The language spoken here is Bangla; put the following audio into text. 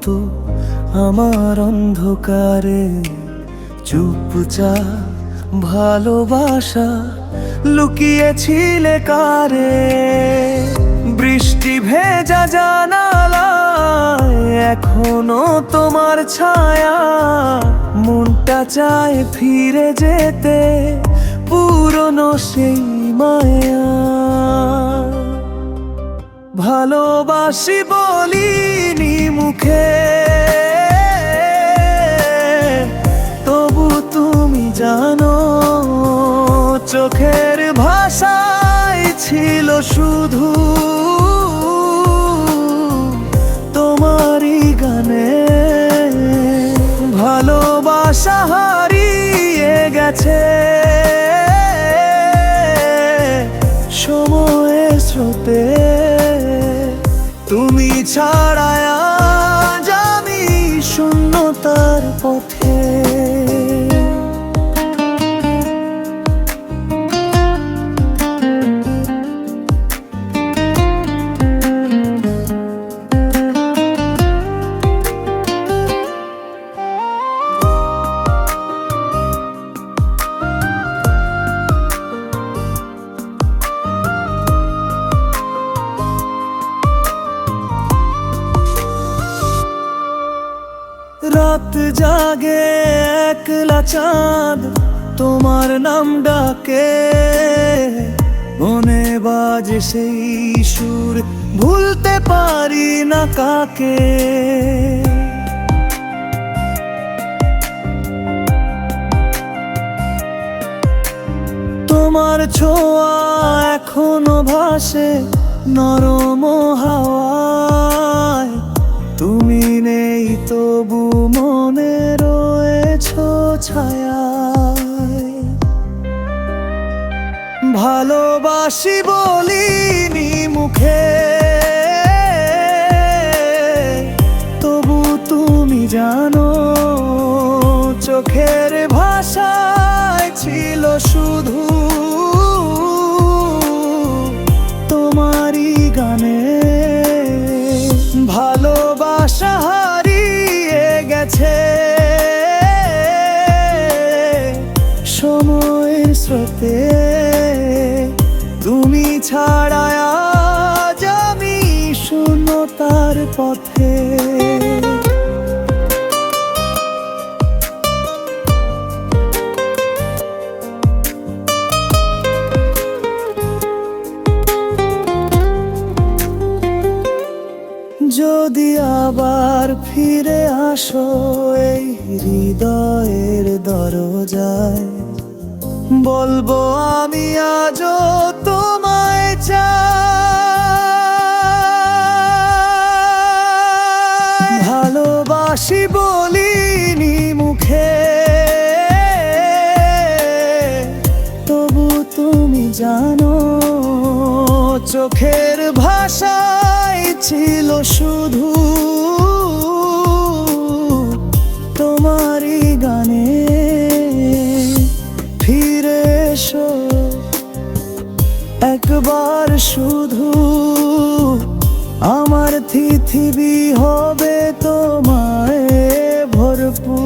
মতো আমার অন্ধকারে চুপচাপ ভালোবাসা লুকিয়েছিলে কারে? বৃষ্টি ভেজা জানালায় এখনও তোমার ছায়া। মনটা চায় ফিরে যেতে, পুরনো সেই মায়া। ভালোবাসি বলিনি মুখে। তবু তুমি জানো চোখের ভাষায় ছিল শুধু তোমারই গানে। ভালোবাসা হারিয়ে গেছে। তুমি ছাড়ায় রাত জাগে একলা চাঁদ, তোমার নাম ডাকে। মনে বাজে সেই সুর, ভুলতে পারি না কাকে। তোমার ছোঁয়া এখনও ভাসে, নরম ভালোবাসি বলিনি মুখে। তবু তুমি জানো, চোখের ভাষায় ছিল শুধু তোমারই গানে। ভালোবাসা হারিয়ে গেছে। সময়ের স্রোতে তুমি ছাড়া আজ আমি শূন্যতার পথে। যদি আবার ফিরে আসো, এই হৃদয়ের দরজায়, বলব আমি আজও চাই ভালোবাসি বলিনি মুখে। তবু তুমি জানো চোখের ভাষায় ছিল শুধু পৃথিবী হবে তোমায় ভরপুর।